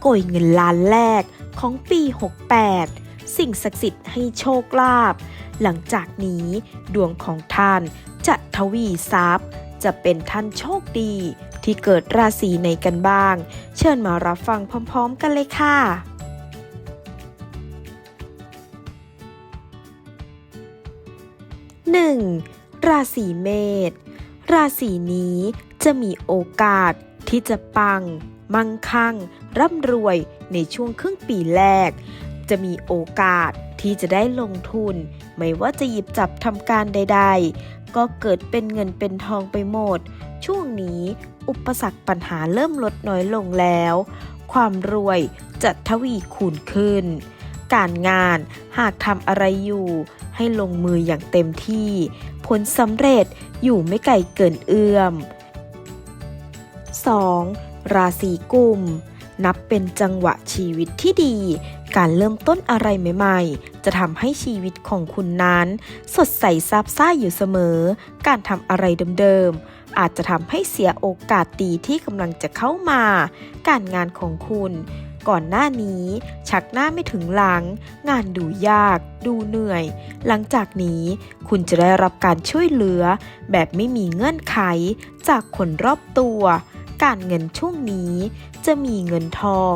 โกยเงินล้านแรกของปี 68 สิ่งศักดิ์สิทธิ์ให้โชคลาภ หลังจากนี้ดวงของท่านจะทวีทรัพย์ จะเป็นท่านโชคดีที่เกิดราศีไหนกันบ้าง เชิญมารับฟังพร้อมๆกันเลยค่ะ 1. ราศีเมษ ราศีนี้จะมีโอกาสที่จะปัง มั่งคั่ง ร่ำรวยในช่วงครึ่งปีแรก จะมีโอกาสที่จะได้ลงทุน ไม่ว่าจะหยิบจับทำการใด ๆ ก็เกิดเป็นเงินเป็นทองไปหมด ช่วงนี้อุปสรรคปัญหาเริ่มลดน้อยลงแล้ว ความรวยจะทวีคูณขึ้น การงานหากทำอะไรอยู่ ให้ลงมืออย่างเต็มที่ ผลสำเร็จอยู่ไม่ไกลเกินเอื้อม 2. ราศีกุม นับเป็นจังหวะชีวิตที่ดี การเริ่มต้นอะไรใหม่ๆ จะทำให้ชีวิตของคุณนั้น สดใสซาบซ่าอยู่เสมอ การทำอะไรเดิมๆ อาจจะทำให้เสียโอกาสดีที่กำลังจะเข้ามา การงานของคุณก่อนหน้านี้ชักหน้าไม่ถึงหลัง งานดูยาก ดูเหนื่อย หลังจากนี้คุณจะได้รับการช่วยเหลือ แบบไม่มีเงื่อนไข จากคนรอบตัว การเงินช่วงนี้ จะมีเงินทอง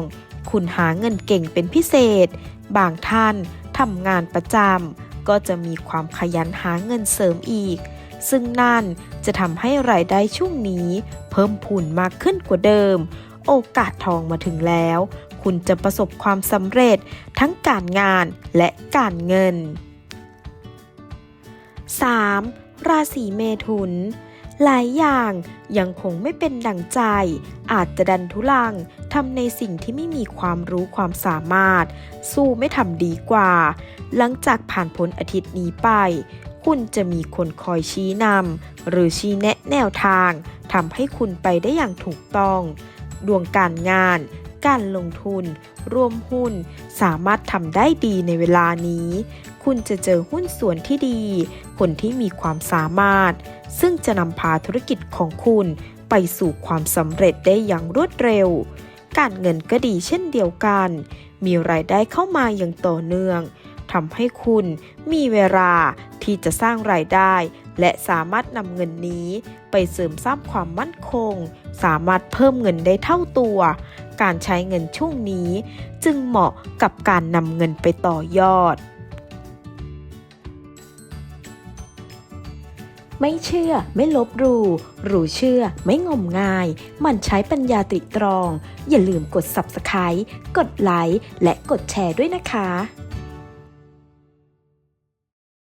คุณหาเงินเก่งเป็นพิเศษ บางท่านทำงานประจำก็จะมีความขยันหาเงินเสริมอีก ซึ่งนั่นจะทำให้รายได้ช่วงนี้ เพิ่มพูนมากขึ้นกว่าเดิม โอกาสทองมาถึงแล้ว คุณจะประสบความสำเร็จทั้งการงานและการเงิน 3. ราศีเมถุน หลายอย่างยังคงไม่เป็นดังใจ อาจจะดันทุลังทำในสิ่งที่ไม่มีความรู้ความสามารถ สู้ไม่ทำดีกว่า หลังจากผ่านพ้นอาทิตย์นี้ไป คุณจะมีคนคอยชี้นำหรือชี้แนะแนวทางทำให้คุณไปได้อย่างถูกต้อง ดวงการงาน การลงทุน ร่วมหุ้น สามารถทำได้ดีในเวลานี้ คุณจะเจอหุ้นส่วนที่ดี คนที่มีความสามารถ ซึ่งจะนำพาธุรกิจของคุณไปสู่ความสำเร็จได้อย่างรวดเร็ว การเงินก็ดีเช่นเดียวกัน มีรายได้เข้ามาอย่างต่อเนื่องทำให้คุณมีเวลาที่จะสร้างรายได้ และสามารถนำเงินนี้ไปเสริมสร้างความมั่นคง สามารถเพิ่มเงินได้เท่าตัว การใช้เงินช่วงนี้ จึงเหมาะกับการนำเงินไปต่อยอด ไม่เชื่อไม่ลบหลู่รู้เชื่อไม่งมงาย มันใช้ปัญญาตริตรอง อย่าลืมกด Subscribe กดไลค์และกดแชร์ด้วยนะคะ